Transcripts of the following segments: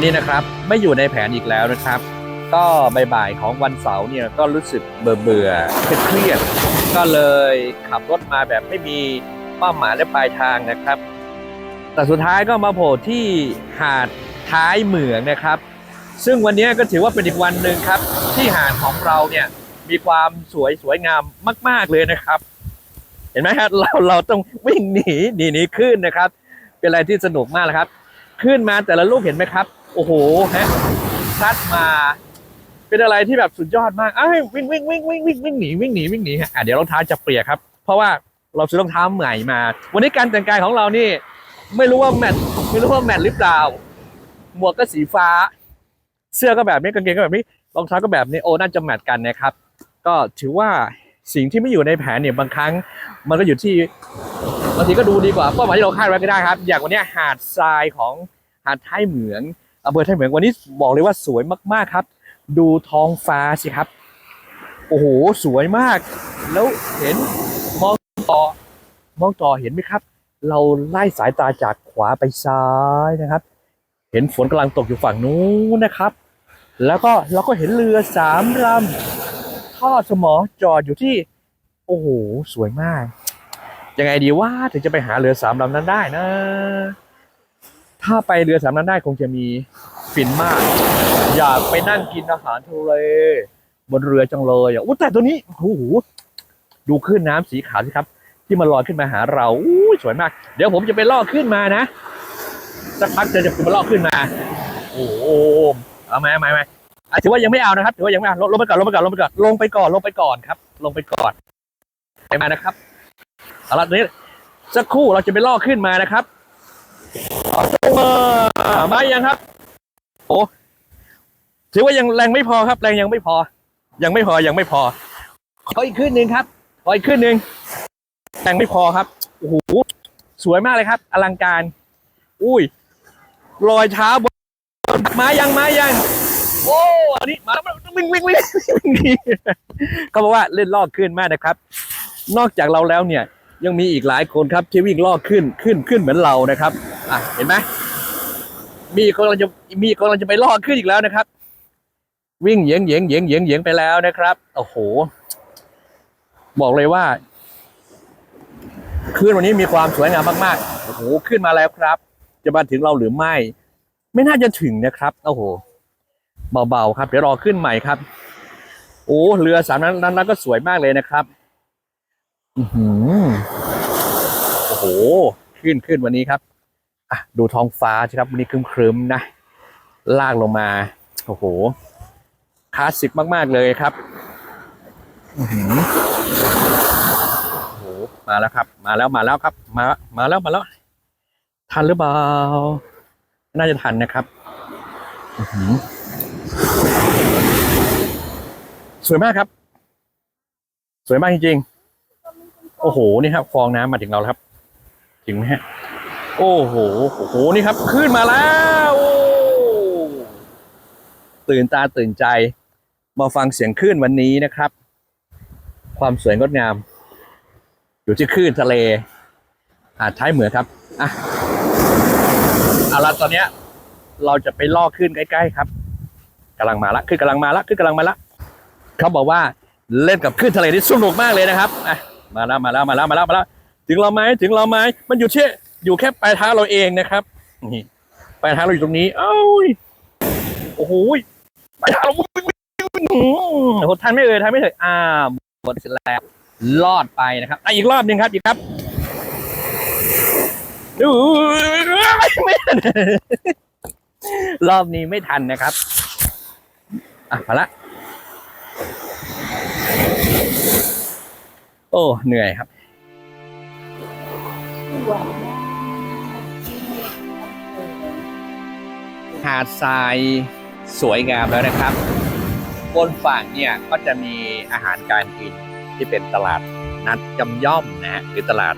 วันนี้นะครับไม่อยู่ในแผนอีกแล้วนะครับ ก็บ่ายๆของวันเสาร์เนี่ยก็รู้สึกเบื่อเบื่อเครียดก็เลยขับรถมาแบบไม่มีเป้าหมายและปลายทางนะครับ แต่สุดท้ายก็มาโผล่ที่หาดท้ายเหมืองนะครับ ซึ่งวันนี้ก็ถือว่าเป็นอีกวันหนึ่งครับ ที่หาดของเราเนี่ยมีความสวยสวยงามมาก ๆเลยนะครับ เห็นไหมครับเราเราต้องวิ่งหนีหนีหนีขึ้นนะครับ เป็นอะไรที่สนุกมากเลยครับ ขึ้นมาแต่ละลูกเห็นไหมครับ โอ้โหฮะซัดมา เป็นอะไรที่แบบสุดยอดมากเอ้ยวิ่งวิ่งวิ่งวิ่งวิ่งวิ่งหนีวิ่งหนีวิ่งหนีฮะอะเดี๋ยวรองเท้าจะเปียกครับ เพราะว่าเราซื้อรองเท้าใหม่มา วันนี้การแต่งกายของเรานี่ ไม่รู้ว่าแมทไม่รู้ว่าแมทหรือเปล่า หมวกก็สีฟ้า เสื้อก็แบบนี้กางเกงก็แบบนี้รองเท้าก็แบบนี้โอ้น่าจะแมทกันนะครับ ก็ถือว่าสิ่งที่ไม่อยู่ในแผนเนี่ยบางครั้ง มันก็อยู่ที่บางทีก็ดูดีกว่าเป้าหมายที่เราคาดไว้ก็ได้ครับ อย่างวันนี้หาดทรายของหาดท้ายเหมือง อำเภอท้าเหมืองวันนี้บอกเลยว่าสวยมากๆครับ ดูท้องฟ้าสิครับ โอ้โห สวยมาก แล้วเห็นมองต่อมองต่อเห็นไหมครับ เราไล่สายตาจากขวาไปซ้ายนะครับ เห็นฝนกำลังตกอยู่ฝั่งนู้นนะครับ แล้วก็เราก็เห็นเรือสามลำทอดสมอจอดอยู่ที่ โอ้โห สวยมาก ยังไงดีว่าถึงจะไปหาเรือสามลำนั้นได้นะ ถ้าไปเรือสามลำได้คงจะมีฟินมาก อยากไปนั่งกินอาหารทะเลบนเรือจังเลยอะอู้แต่ตัวนี้โอ้โหดูขึ้นน้ำสีขาวสิครับ ที่มันลอยขึ้นมาหาเราอู้สวยมาก เดี๋ยวผมจะไปล่อขึ้นมานะสักพักจะจะมาล่อขึ้นมา โอ้โหเอาไหมเอาไหมเอาไหมถือว่ายังไม่เอานะครับถือว่ายังไม่เอาลงลงไปก่อนลงไปก่อนลงไปก่อนลงไปก่อนลงไปก่อนครับ ลงไปก่อนไปมานะครับเอาละตอนนี้สักครู่เราจะไปล่อขึ้นมานะครับ มามายังครับ โอ้ถือว่ายังแรงไม่พอครับ แรงยังไม่พอ ยังไม่พอยังไม่พอ ขออีกขึ้นหนึ่งครับ ขออีกขึ้นหนึ่งแรงไม่พอครับโอ้โหสวยมากเลยครับ อลังการ อุ้ยรอยเท้าบนมายังมายังโอ้อันนี้มาแล้ววิ่งวิ่งวิ่งวิ่งหนีเขาบอกว่าเล่นลอกขึ้นมากนะครับ นอกจากเราแล้วเนี่ย ยังมีอีกหลายคนครับที่วิ่งลอกขึ้นขึ้นขึ้นเหมือนเรานะครับอะเห็นไหมมีคนเราจะมีคนเราจะไปลอกขึ้นอีกแล้วนะครับ วิ่งเหยียงเหยียงเหยียงเหยียงเหยียงไปแล้วนะครับโอ้โห บอกเลยว่าคืนวันนี้มีความสวยงามมากๆโอ้โหขึ้นมาแล้วครับ จะมาถึงเราหรือไม่ ไม่น่าจะถึงนะครับโอ้โหเบาๆครับ เดี๋ยวรอขึ้นใหม่ครับ โอ้เรือสามนั้นนั้นก็สวยมากเลยนะครับ อือโอ้โหขึ้นขึ้นวันนี้ครับอะดูท้องฟ้าสิครับวันนี้ครึมๆนะลากลงมา โอ้โหคลาสสิกมาก ๆ เลยครับอือหือโอ้โหมาแล้วครับ มาแล้วมาแล้วครับ มามาแล้วมาแล้ว ทันหรือเปล่า น่าจะทันนะครับอื้อหือสวยมากครับ สวยมากจริงๆ โอ้โหนี่ครับฟองน้ำมาถึงเราแล้วครับ ถึงไหมฮะโอ้โหโอ้โหนี่ครับขึ้นมาแล้วตื่นตาตื่นใจ มาฟังเสียงคลื่นวันนี้นะครับ ความสวยงดงาม อยู่ที่คลื่นทะเลหาดท้ายเหมือครับอะเอาละตอนเนี้ย เราจะไปล่อขึ้นใกล้ๆครับกำลังมาละขึ้นกำลังมาละขึ้นกำลังมาละเขาบอกว่าเล่นกับคลื่นทะเลนี่สนุกมากเลยนะครับอะ มาแล้วมาแล้วมาแล้วมาแล้วมาแล้วถึงเราไหมถึงเราไหมมันอยู่ที่อยู่แค่ปลายเท้าเราเองนะครับนี่ปลายเท้าเราอยู่ตรงนี้ เอ้ยโอ้โหปลายเท้าเราโหทันไม่เอ่ยทันไม่เอ่ยอ่าหมดเสร็จแล้วรอดไปนะครับอะอีกรอบหนึ่งครับอีกครับดูไม่ทันรอบนี้ไม่ทันนะครับ อะมาละ โอ้เหนื่อยครับหาดทรายสวยงามแล้วนะครับบนฝั่งเนี่ยก็จะมีอาหารการกินที่เป็นตลาดนัดจำย่อมนะฮะหรือตลาด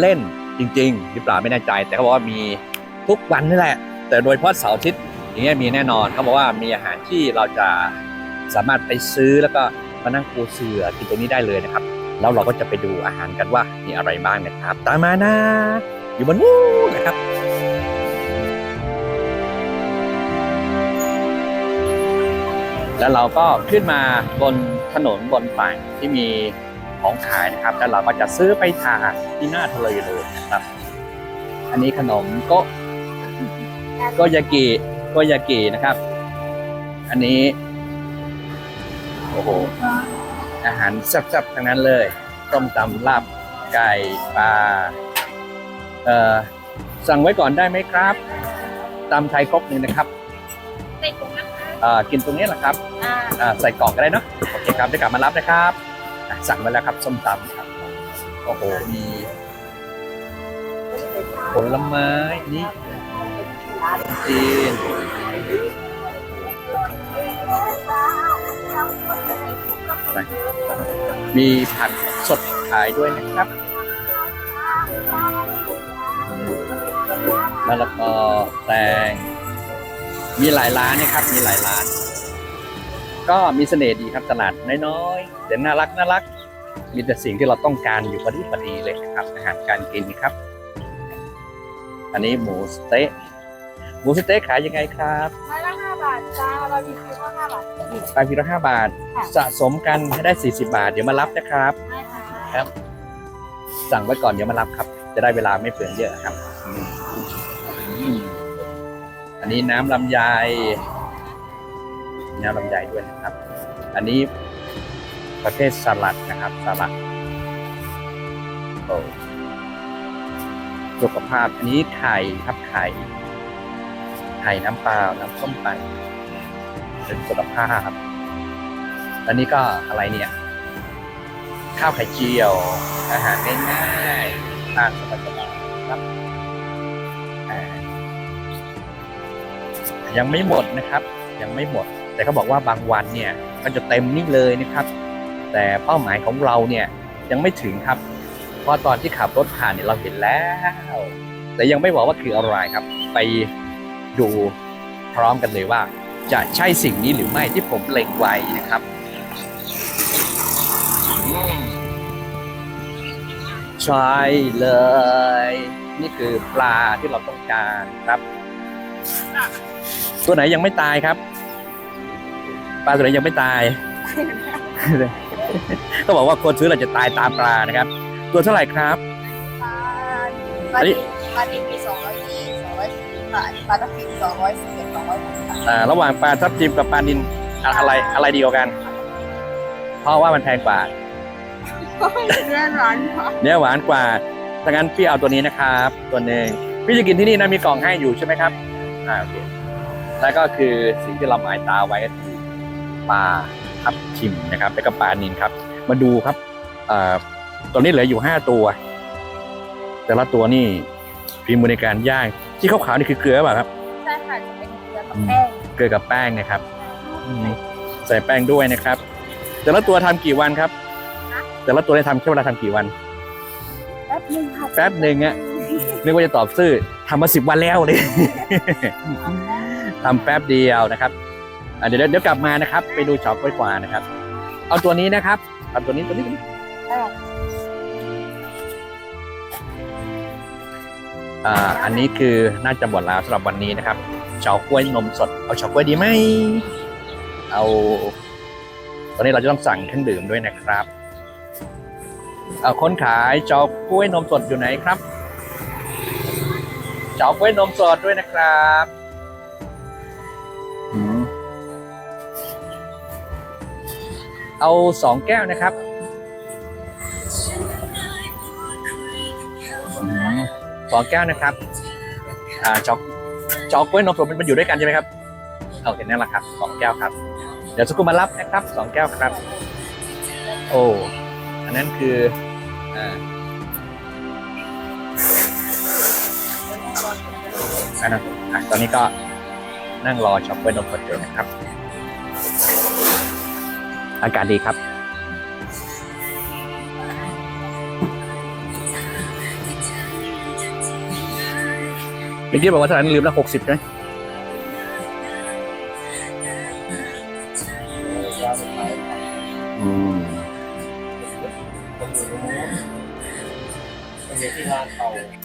เล่นๆจริงๆหรือเปล่าไม่แน่ใจ แต่เขาบอกว่ามีทุกวันนี่แหละ แต่โดยเฉพาะเสาร์อาทิตย์อย่างเงี้ยมีแน่นอนเขาบอกว่ามีอาหารที่เราจะสามารถไปซื้อแล้วก็มานั่งปูเสือกินตรงนี้ได้เลยนะครับ แล้วเราก็จะไปดูอาหารกันว่ามีอะไรบ้างนะครับ ตามมานะ อยู่บนนู้นนะครับแล้วเราก็ขึ้นมาบนถนนบนฝั่งที่มีของขายนะครับ แล้วเราก็จะซื้อไปทานที่หน้าทะเลเลยนะครับ อันนี้ขนมโกโกยากิโกยากินะครับ อันนี้ โอ้โห อาหารแซ่บๆทั้งนั้นเลยต้มตำลาบไก่ปลาเอ่อสั่งไว้ก่อนได้ไหมครับตำไทยครกหนึ่งนะครับใส่ถุงนะคะเอ่อกินตรงนี้แหละครับอ่าอ่าใส่กล่องก็ได้เนอะโอเคครับเดี๋ยวกลับมารับนะครับอะสั่งไว้แล้วครับส้มตำครับโอ้โหมีผลไม้นี่จีน ไปมีผักสดขายด้วยนะครับมะละกอแตง มีหลายร้านนะครับ มีหลายร้าน ก็มีเสน่ห์ดีครับตลาดน้อยๆแต่น่ารักน่ารัก มีแต่สิ่งที่เราต้องการอยู่พอดีพอดีเลยนะครับ อาหารการกินครับ อันนี้หมูสเต๊ะ หมูสเต๊ะขายยังไงครับไม้ละห้าบาทจ้าบาร์บีคิวก็ห้าบาทไปพีละห้าบาทสะสมกันให้ได้ 40 บาท เดี๋ยวมารับนะครับ ได้ค่ะครับ สั่งไว้ก่อนเดี๋ยวมารับครับ จะได้เวลาไม่เปลืองเยอะครับอืมอืมอันนี้น้ำลำไยน้ำลำไยด้วยนะครับ อันนี้ประเภทสลัดนะครับสลัดโอ้สุขภาพอันนี้ไข่ครับไข่ ไข่น้ำเปล่าน้ำส้มปั่นเป็นสุขภาพอันนี้ก็อะไรเนี่ย ข้าวไข่เจียว อาหารง่ายๆทานสบายๆครับยังไม่หมดนะครับ ยังไม่หมด แต่เขาบอกว่าบางวันเนี่ยก็จะเต็มนี่เลยนะครับ แต่เป้าหมายของเราเนี่ยยังไม่ถึงครับ เพราะตอนที่ขับรถผ่านเนี่ยเราเห็นแล้ว แต่ยังไม่บอกว่าคืออะไรครับ ไป ดูพร้อมกันเลยว่า จะใช่สิ่งนี้หรือไม่ที่ผมเล็งไว้นะครับ ใช่เลย นี่คือปลาที่เราต้องการครับ ตัวไหนยังไม่ตายครับ ปลาตัวไหนยังไม่ตายก็บอกว่าคนซื้อเราจะตายตามปลานะครับ ตัวเท่าไหร่ครับ ปลาอันนี้ปลาดิบมีสองร้อยยี่ สองร้อยสี่บาทปลาตะเพียนสองร้อยสิบเอ็ดสองร้อยหกบาทอ่าระหว่างปลาทับทิมกับปลานินอะอะไรอะไรดีกว่ากัน เพราะว่ามันแพงกว่า เนื้อร้อนค่ะเนื้อหวานกว่าถ้างั้นพี่เอาตัวนี้นะครับ ตัวหนึ่งพี่จะกินที่นี่นะมีกล่องให้อยู่ใช่ไหมครับ อ่าโอเคแล้วก็คือสิ่งที่เราหมายตาไว้ก็คือปลาทับทิมนะครับแล้วก็ปลานินครับ มาดูครับเอ่อตอนนี้เหลืออยู่ห้าตัว แต่ละตัวนี่ ฝีมือในการย่างที่ขาวๆนี่คือเกลือเปล่าครับใช่ค่ะจะเป็นเกลือกับแป้งเกลือกับแป้งนะครับอืมใส่แป้งด้วยนะครับ แต่ละตัวทำกี่วันครับ แต่ละตัวได้ทำใช้เวลาทำกี่วัน แป๊บนึงค่ะแป๊บหนึ่งอะ นึกว่าจะตอบซื่อทำมาสิบวันแล้วเลย ทำแป๊บเดียวนะครับอะเดี๋ยวเดี๋ยวกลับมานะครับ ไปดูช็อปกล้วยกวานะครับ เอาตัวนี้นะครับเอาตัวนี้ตัวนี้ตัวนี้อ่า อันนี้คือน่าจะหมดแล้วสำหรับวันนี้นะครับเฉาก๊วยนมสดเอาเฉาก๊วยดีไหมเอา ตอนนี้เราจะต้องสั่งเครื่องดื่มด้วยนะครับเอาคนขายเฉาก๊วยนมสดอยู่ไหนครับเฉาก๊วยนมสดด้วยนะครับเอาสองแก้วนะครับ องแก้วนะครับอ่าเฉาเฉาก๊วยนมสดมันอยู่ด้วยกันใช่ไหมครับโอเคนั่นแหละครับสองแก้วครับ เดี๋ยวสกครู่มารับนะครับสองแก้วครับ โอ้อันนั้นคืออ่านะครับตอนนี้ก็นั่งรอช็อปเปอร์นมสดอยู่นะครับ อากาศดีครับ เมื่อกี้บอกว่าเท่าไหร่ลืมแล้วหกสิบใช่ไหมอืม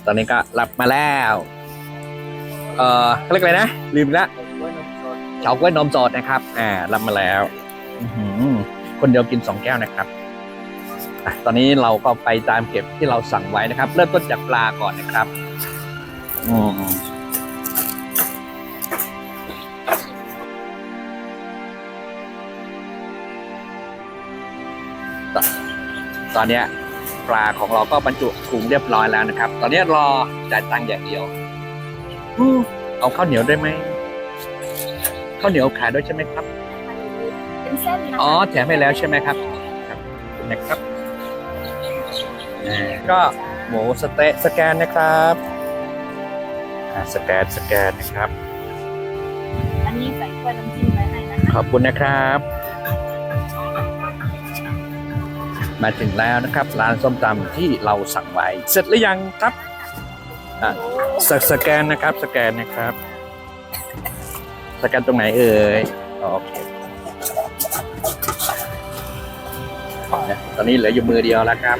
ตอนนี้ก็รับมาแล้ว เอ่อเขาเรียกอะไรนะ ลืมละเฉาก๊วยนมสดนะครับ อ่ารับมาแล้วอื้อหือคนเดียวกินสองแก้วนะครับอะตอนนี้เราก็ไปตามเก็บที่เราสั่งไว้นะครับ เริ่มต้นจากปลาก่อนนะครับ อืมตอนตอนเนี้ยปลาของเราก็บรรจุถุงเรียบร้อยแล้วนะครับ ตอนนี้รอจ่ายตังค์อย่างเดียวอืมเอาข้าวเหนียวได้ไหมข้าวเหนียวขายด้วยใช่ไหมครับเป็นเส้นนะคะอ๋อแถมให้แล้วใช่ไหมครับครับขอบคุณนะครับอ่าก็หมูสะเต๊ะสแกนนะครับ อ่าสแกนสแกนนะครับ อันนี้ใส่กล้วยน้ำจิ้มไว้ให้นะคะขอบคุณนะครับ มาถึงแล้วนะครับร้านส้มตำที่เราสั่งไว้ เสร็จหรือยังครับอะสสแกนนะครับ สแกนนะครับ สแกนตรงไหนเอ่ยโอเคตอนนี้เหลืออยู่มือเดียวแล้วครับ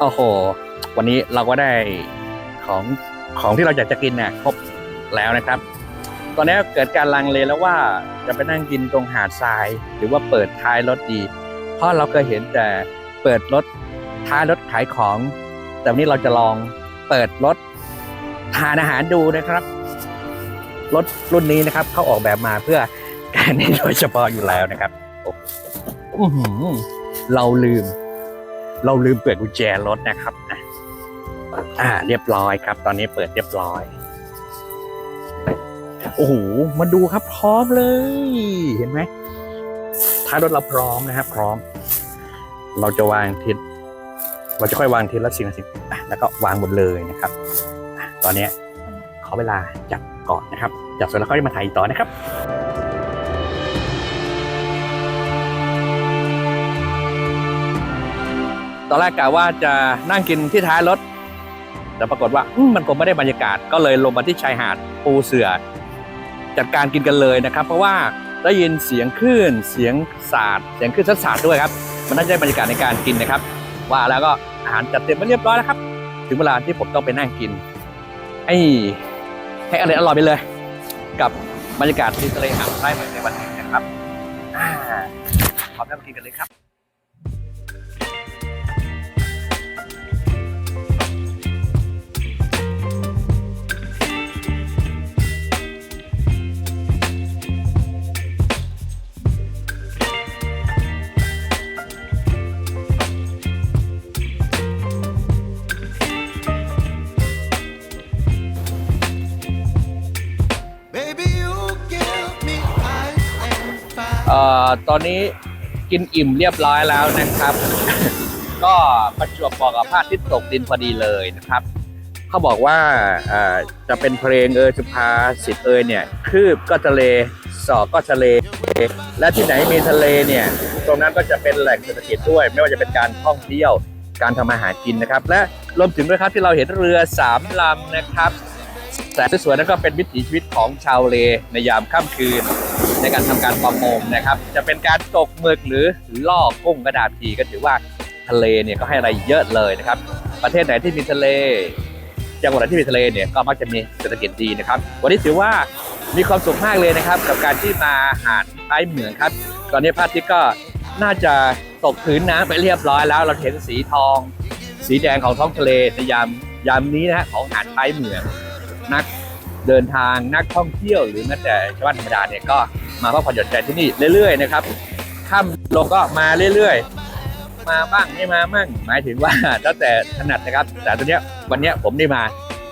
โอ้โห วันนี้เราก็ได้ของของที่เราอยากจะกินเนี่ยครบแล้วนะครับ ตอนนี้เกิดการลังเลแล้วว่าจะไปนั่งกินตรงหาดทราย หรือว่าเปิดท้ายรถดี เพราะเราเคยเห็นแต่เปิดรถท้ายรถขายของ แต่วันนี้เราจะลองเปิดรถทานอาหารดูนะครับรถรุ่นนี้นะครับเขาออกแบบมาเพื่อการนี้โดยเฉพาะอยู่แล้วนะครับโอ้อื้อหือเราลืม เราลืมเปิดกุญแจรถนะครับอะอ่า เรียบร้อยครับ ตอนนี้เปิดเรียบร้อย โอ้โห มาดูครับพร้อมเลย เห็นไหมท้ายรถเราพร้อมนะครับ พร้อม เราจะวางทิศเราจะค่อยวางทิศละสิ่งละสิ่งแล้วก็วางหมดเลยนะครับ ตอนนี้ขอเวลาจับก่อนนะครับ จับเสร็จแล้วก็มาถ่ายต่อนะครับ ตอนแรกกะว่าจะนั่งกินที่ท้ายรถ แต่ปรากฏว่ามันคงไม่ได้บรรยากาศก็เลยลงมาที่ชายหาดปูเสือ จัดการกินกันเลยนะครับ เพราะว่าได้ยินเสียงคลื่นเสียงสาดเสียงคลื่นซัดสาดด้วยครับ มันน่าจะได้บรรยากาศในการกินนะครับ ว่าแล้วก็อาหารจัดเต็มมาเรียบร้อยแล้วครับ ถึงเวลาที่ผมต้องไปนั่งกินให้ให้อร่อยอร่อยไปเลย กับบรรยากาศที่ทะเลหาดทรายเหมือนในวันนี้นะครับอ่าขอแม่มากินกันเลยครับ เอ่อตอนนี้กินอิ่มเรียบร้อยแล้วนะครับ ก็ประจวบเหมาะกับพระอาทิตย์ตกดินพอดีเลยนะครับเขาบอกว่าจะเป็นเพลงเอยสุภาษิตเอยเนี่ยคืบก็ทะเลสอกก็ทะเล และที่ไหนมีทะเลเนี่ย ตรงนั้นก็จะเป็นแหล่งเศรษฐกิจด้วย ไม่ว่าจะเป็นการท่องเที่ยวการทำอาหารกินนะครับ และรวมถึงด้วยครับที่เราเห็นเรือสามลำนะครับแสนสวยๆนั่นก็เป็นวิถีชีวิตของชาวเลในยามค่ำคืน ในการทำการประมงนะครับ จะเป็นการตกหมึกหรือล่อกุ้งกระดาษผีก็ถือว่าทะเลเนี่ยก็ให้อะไรเยอะเลยนะครับ ประเทศไหนที่มีทะเล จังหวัดที่มีทะเลเนี่ยก็มักจะมีเศรษฐกิจดีนะครับ วันนี้ถือว่ามีความสุขมากเลยนะครับ กับการที่มาหาดท้ายเหมืองครับ ตอนนี้พระอาทิตย์ก็น่าจะตกพื้นน้ำไปเรียบร้อยแล้ว เราเห็นสีทอง สีแดงของท้องทะเลในยามยามนี้นะฮะของหาดท้ายเหมืองนักเดินทางนักท่องเที่ยวหรือแม้แต่ชาวบ้านธรรมดาเนี่ยก็ มาพักผ่อนหย่อนใจที่นี่เรื่อยๆนะครับค่ำลงก็มาเรื่อยๆ มาบ้างไม่มาบ้างหมายถึงว่าแล้วแต่ถนัดนะครับ แต่ตัวเนี้ยวันเนี้ยผมได้มา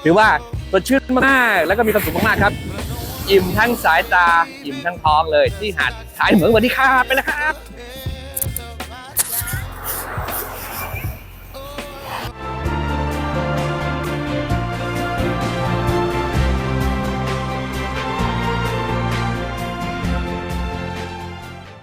ถือว่าสดชื่นมากแล้วก็มีความสุขมากๆครับ อิ่มทั้งสายตาอิ่มทั้งท้องเลยที่หาดท้ายเหมืองวันนี้ครับไปแล้วครับ